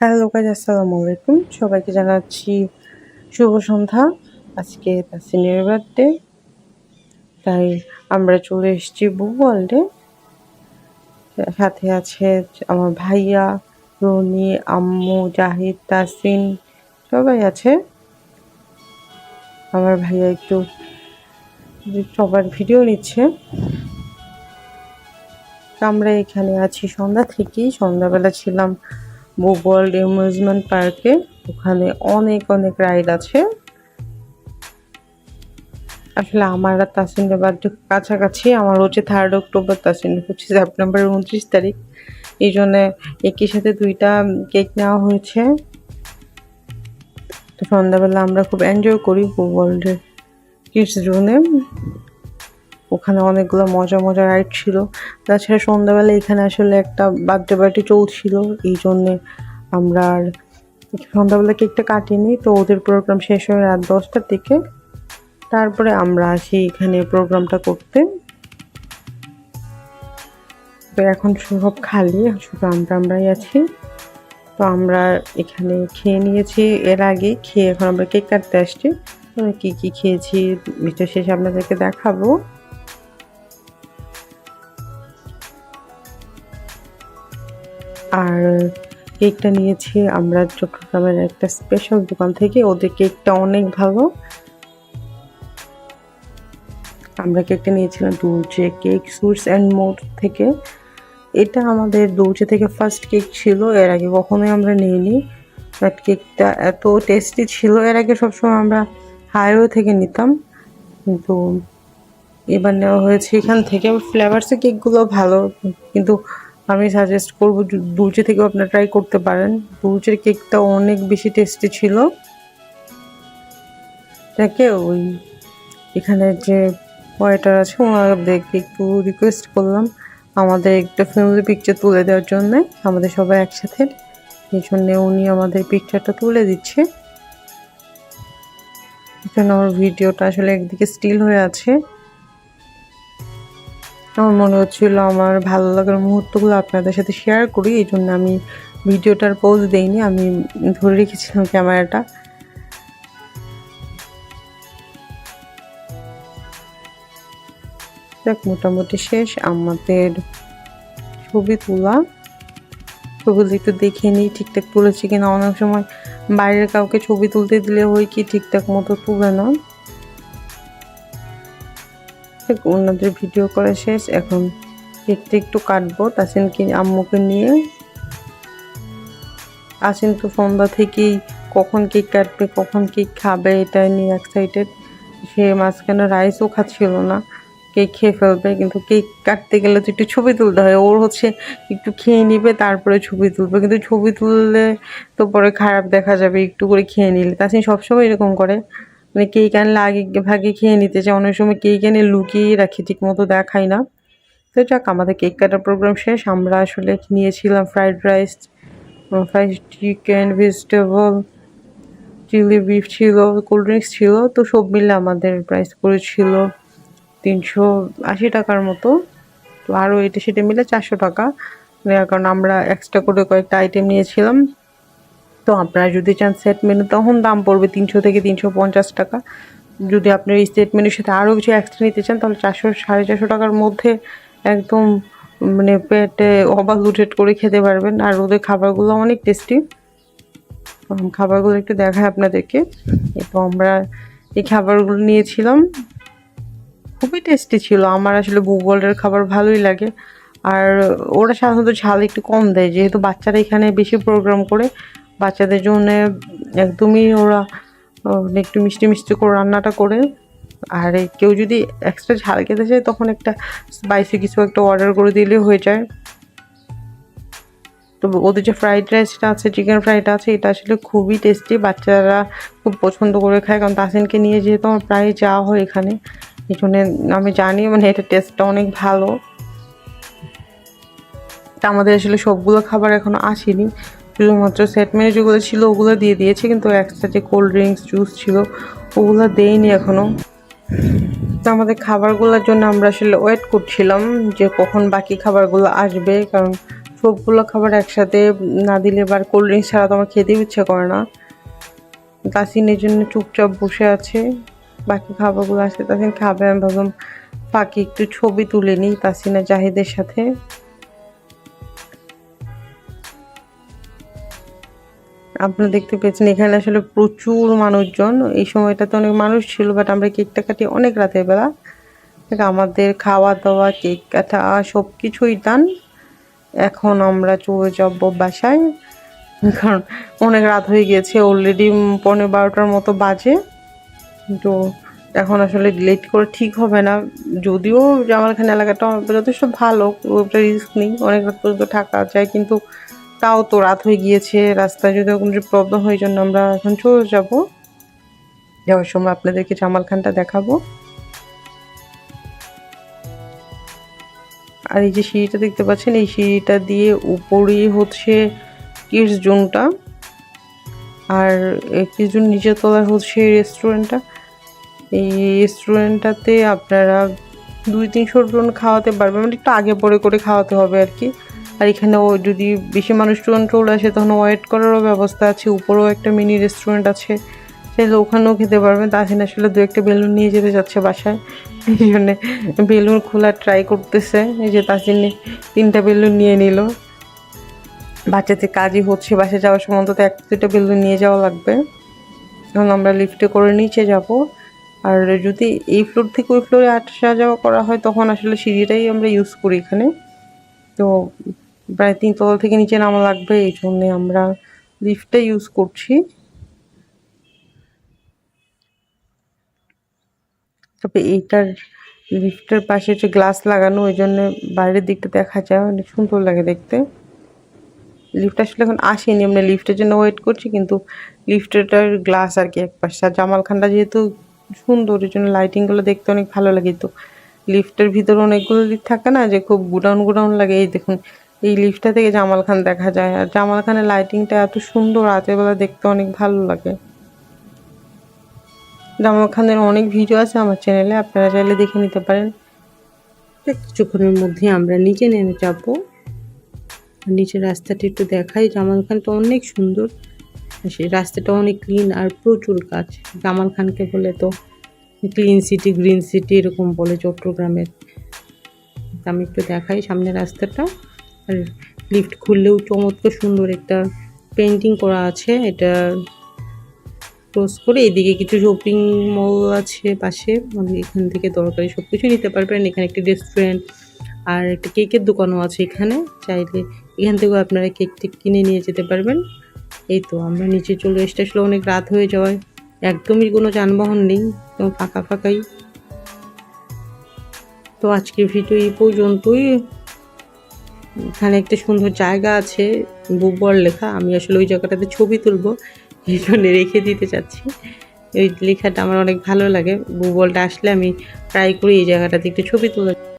Hello guys আসসালামু আলাইকুম। সবাইকে জানাচ্ছি শুভ সন্ধ্যা। আজকে তাসিনের বার্থডে তাই আমরা চলে এসেছি বুক ওয়ার্ল্ডে সাথে আছে আমার ভাইয়া, রনি, আম্মু, জাহিদ তাসিন সবাই আছে। আমার ভাইয়া একটু সবার ভিডিও নিচ্ছে। আমরা এখানে আছি সন্ধ্যা থেকেই। সন্ধ্যাবেলা ছিলাম বুক ওয়ার্ল্ড অ্যামিউজমেন্ট পার্কে ওখানে অনেক অনেক রাইড আছে। আসলে আমার আর তাসিনের বার্থডে কাছাকাছি, আমার হচ্ছে থার্ড অক্টোবর তাসিন হচ্ছে সেপ্টেম্বরের উনত্রিশ তারিখ। এই জন্যে একই সাথে দুইটা কেক নেওয়া হয়েছে। তো সন্ধ্যাবেলা আমরা খুব এনজয় করি বুক ওয়ার্ল্ডের কিডস জোনে ওখানে অনেকগুলো মজা মজা রাইড ছিল। তাছাড়া সন্ধ্যাবেলা এখানে আসলে একটা বার্থডে পার্টি চলছিল, এই জন্যে আমরা আর সন্ধ্যাবেলা কেকটা কাটিনি। তো ওদের প্রোগ্রাম শেষ হয় রাত দশটার দিকে। তারপরে আমরা আসি এখানে প্রোগ্রামটা করতে। তো এখন সব খালি, শুধু আমরা আমরাই আছি। তো আমরা এখানে খেয়ে নিয়েছি। এর আগে খেয়ে এখন আমরা কেক কাটতে আসছি। কী কী খেয়েছি ভিডিও শেষে আপনাদেরকে দেখাবো। আর কেকটা নিয়েছি। আমরা চট্টগ্রামের একটা স্পেশাল দোকান থেকে। ওদের কেকটা অনেক ভালো। আমরা কেকটা নিয়েছিলাম দুলচে কেক সুইটস অ্যান্ড মোড থেকে। এটা আমাদের দুলচে থেকে ফার্স্ট কেক ছিল। এর আগে কখনোই আমরা নিইনি। বাট কেকটা এত টেস্টি ছিল। এর আগে সবসময় আমরা হাইওয়ে থেকে নিতাম। কিন্তু এবার নেওয়া হয়েছে এখান থেকে। ফ্লেভার্সের কেকগুলো ভালো। কিন্তু আমি সাজেস্ট করব দুলচে থেকেও আপনারা ট্রাই করতে পারেন। দুলচের কেকটা অনেক বেশি টেস্টি ছিল। তাকে ওই এখানে যে ওয়েটার আছে, ওনাদেরকে একটু রিকোয়েস্ট করলাম আমাদের একটা ফ্যামিলি পিকচার তুলে দেওয়ার জন্য, আমাদের সবাই একসাথে। এই জন্যে উনি আমাদের পিকচারটা তুলে দিচ্ছে। এখানে আমার ভিডিওটা আসলে একদিকে স্টিল হয়ে আছে। আমার মনে হচ্ছিল আমার ভালো লাগার মুহূর্তগুলো আপনাদের সাথে শেয়ার করি, এই জন্য আমি ভিডিওটার পোজ দেইনি, আমি ধরে রেখেছিলাম ক্যামেরাটা দেখ মোটামুটি শেষ, আমাদের ছবি তোলা। ছবিগুলো একটু দেখে নিই, ঠিকঠাক তুলেছি কিনা, অনেক সময় বাইরের কাউকে ছবি তুলতে দিলে হয় কি ঠিকঠাক মতো তুলে না। ওনাদের ভিডিও করা শেষ। এখন কেকটা একটু কাটবো। তাসিনকে, আম্মুকে নিয়ে। আসেন তো সন্ধ্যা থেকেই কখন কেক কাটবে, কখন কেক খাবে এটা নিয়ে এক্সাইটেড সে মাঝখানে রাইসও খাচ্ছিল না। কেক খেয়ে ফেলবে, কিন্তু কেক কাটতে গেলে তো একটু ছবি তুলতে হয়। ওর হচ্ছে একটু খেয়ে নিবে, তারপরে ছবি তুলবে। কিন্তু ছবি তুললে তো পরে খারাপ দেখা যাবে, একটু করে খেয়ে নিলে। তাছাড়া সবসময় এরকম করে। মানে কেক আনলে আগে ভাগে খেয়ে নিতে চাই অনেক সময় কেক এনে লুকিয়ে রাখি ঠিক মতো দেখাই না। তো যাক, আমাদের কেক কাটার প্রোগ্রাম শেষ। আমরা আসলে নিয়েছিলাম fried rice fried chicken vegetable chilli beef ছিল কোল্ড ড্রিঙ্কস ছিল। তো সব মিলে আমাদের প্রাইস পড়েছিল তিনশো আশি টাকার মতো। তো আরও এটা সেটা মিলে চারশো টাকা। কারণ আমরা এক্সট্রা করে কয়েকটা আইটেম নিয়েছিলাম। আপনারা যদি চান সেট মেনু তখন দাম পড়বে তিনশো থেকে তিনশো পঞ্চাশ টাকা। যদি আপনার এই সেট মেনুর সাথে আরও কিছু এক্সট্রা নিতে চান, তাহলে চারশো, সাড়ে চারশো টাকার মধ্যে একদম মানে পেটে অবাক লুটেট করে খেতে পারবেন। আর ওদের খাবারগুলো অনেক টেস্টি খাবারগুলো একটু দেখায় আপনাদেরকে। তো আমরা এই খাবারগুলো নিয়েছিলাম। খুবই টেস্টি ছিল। আমার আসলে ভূগোলের খাবার ভালোই লাগে। আর ওরা সাধারণত ঝাল একটু কম দেয়। যেহেতু বাচ্চারা এখানে বেশি প্রোগ্রাম করে বাচ্চাদের জন্য একদমই ওরা একটু মিষ্টি মিষ্টি করে রান্নাটা করে। আর কেউ যদি এক্সট্রা ঝাল খেতে চায়, তখন একটা স্পাইসি কিছু একটা অর্ডার করে দিলে হয়ে যায়। তো ওদের যে ফ্রাইড রাইসটা আছে চিকেন ফ্রাইটা আছে, এটা আসলে খুবই টেস্টি বাচ্চারা খুব পছন্দ করে খায়, কারণ তাসিনকে নিয়ে যেহেতু আমার প্রায় যাওয়া হয় এখানে, এই আমি জানি মানে এটা টেস্টটা অনেক ভালো। তা আমাদের আসলে সবগুলো খাবার এখনও আসেনি। শুধুমাত্র সেট মেনু যেগুলো ছিল ওগুলো দিয়ে দিয়েছে, কিন্তু এক্সট্রা যে কোল্ড ড্রিঙ্কস জুস ছিল, ওগুলো দেয়নি এখনও তো আমাদের খাবারগুলোর জন্য আমরা আসলে ওয়েট করছিলাম যে কখন বাকি খাবারগুলো আসবে, কারণ সবগুলো খাবার একসাথে না দিলে বা কোল্ড ড্রিঙ্কস ছাড়া তো আমার খেতেও ইচ্ছে করে না। তাসিনের জন্য চুপচাপ বসে আছে, বাকি খাবারগুলো আসলে তাসিন খাবে আমি ভাবলাম ফাঁকি একটু ছবি তুলে নিই তাসিনা জাহিদের সাথে। আপনারা দেখতে পেয়েছেন, এখানে আসলে প্রচুর মানুষজন। এই সময়টাতে অনেক মানুষ ছিল বাট আমরা কেকটা কাটি অনেক রাতের বেলা। আমাদের খাওয়া দাওয়া কেক কাটা সব কিছুই দান এখন আমরা চলে যাব বাসায়, কারণ অনেক রাত হয়ে গিয়েছে অলরেডি পনেরো বারোটার মতো বাজে। তো এখন আসলে লেট করে ঠিক হবে না। যদিও জামাল খান এলাকাটা যথেষ্ট ভালো ওটা রিস্ক নেই। অনেক রাত পর্যন্ত থাকা যায়, কিন্তু তাও তো রাত হয়ে গিয়েছে, রাস্তায় যদি কোনো প্রবলেম হয় জন্য আমরা এখন চলে যাব। যাওয়ার সময় আপনাদেরকে জামাল খানটা দেখাবো। আর এই যে সিঁড়িটা দেখতে পাচ্ছেন, এই সিঁড়িটা দিয়ে উপরেই হচ্ছে কিডস জোনটা। আর কিডস জোন নিচের তলায় হচ্ছে রেস্টুরেন্টটা এই রেস্টুরেন্টটাতে আপনারা দুই তিনশো জন খাওয়াতে পারবেন মানে একটু আগে পরে করে খাওয়াতে হবে আর কি। আর এখানে ও যদি বেশি মানুষ জন চলে আসে, তখন ওয়েট করারও ব্যবস্থা আছে। উপরেও একটা মিনি রেস্টুরেন্ট আছে, চাইলে ওখানেও খেতে পারবেন তাছাড়া আসলে দু একটা বেলুন নিয়ে যেতে যাচ্ছে বাসায়। এই জন্যে বেলুন খোলা ট্রাই করতেছে। এই যে তাসিন তিনটা বেলুন নিয়ে নিল। বাচ্চাদের কাজই হচ্ছে, বাসায় যাওয়ার সময় অন্তত এক দুটো বেলুন নিয়ে যাওয়া লাগবে। এখন আমরা লিফটে করে নিচে যাব। আর যদি এই ফ্লোর থেকে ওই ফ্লোরে আসা যাওয়া করা হয়, তখন আসলে সিঁড়িটাই আমরা ইউজ করি এখানে। তো প্রায় তিনতলা থেকে নিচে নামা লাগবে, এই জন্যে আমরা লিফটটা ইউজ করছি। তবে এইটার লিফটের পাশে হচ্ছে গ্লাস লাগানো, ওই জন্য বাইরের দিকটা দেখা যায় অনেক সুন্দর লাগে দেখতে। লিফট আসলে এখন আসেনি, আমরা লিফটের জন্য ওয়েট করছি, কিন্তু লিফটেরটার গ্লাস আর কি এক পাশে আর জামাল খানটা যেহেতু সুন্দর ওই জন্য লাইটিংগুলো দেখতে অনেক ভালো লাগে। তো লিফটের ভিতরে অনেকগুলো লিফট থাকে না, যে খুব গুডাউন গুডাউন লাগে, এই দেখুন এই লিফটটা থেকে জামাল খান দেখা যায়। আর জামাল খানের লাইটিংটা এত সুন্দর রাতের বেলা দেখতে অনেক ভালো লাগে। জামাল খানের অনেক ভিডিও আছে আমার চ্যানেলে আপনারা চাইলে দেখে নিতে পারেন। কিছুক্ষণের মধ্যে আমরা নিচে নেমে যাব। নিচের রাস্তাটি একটু দেখাই। জামাল খানটা অনেক সুন্দর। সেই রাস্তাটা অনেক ক্লিন আর প্রচুর কাজ জামাল খানকে বলে তো ক্লিন সিটি গ্রিন সিটি এরকম বলে চট্টগ্রামের। আমি একটু দেখাই সামনে রাস্তাটা। আর লিফট খুললেও চমৎকার সুন্দর একটা পেন্টিং করা আছে। এটা ক্লোজ করে এদিকে কিছু শপিং মল আছে পাশে। মানে এখান থেকে দরকারি সব কিছু নিতে পারবেন। এখানে একটি রেস্টুরেন্ট আর একটা কেকের দোকানও আছে এখানে। চাইলে এখান থেকেও আপনারা কেক টেক কিনে নিয়ে যেতে পারবেন। এই তো আমরা নিচে চলে এসে আসলে অনেক রাত হয়ে যাওয়ায় একদমই কোনো যানবাহন নেই, একদম ফাঁকা ফাঁকাই। তো আজকের ভিডিও এই পর্যন্তই। এখানে একটা সুন্দর জায়গা আছে বুকবল লেখা। আমি আসলে ওই জায়গাটাতে ছবি তুলবো, এই জন্য রেখে দিতে চাচ্ছি। ওই লেখাটা আমার অনেক ভালো লাগে। বুকবলটা আসলে আমি ট্রাই করি এই জায়গাটাতে একটু ছবি তোলা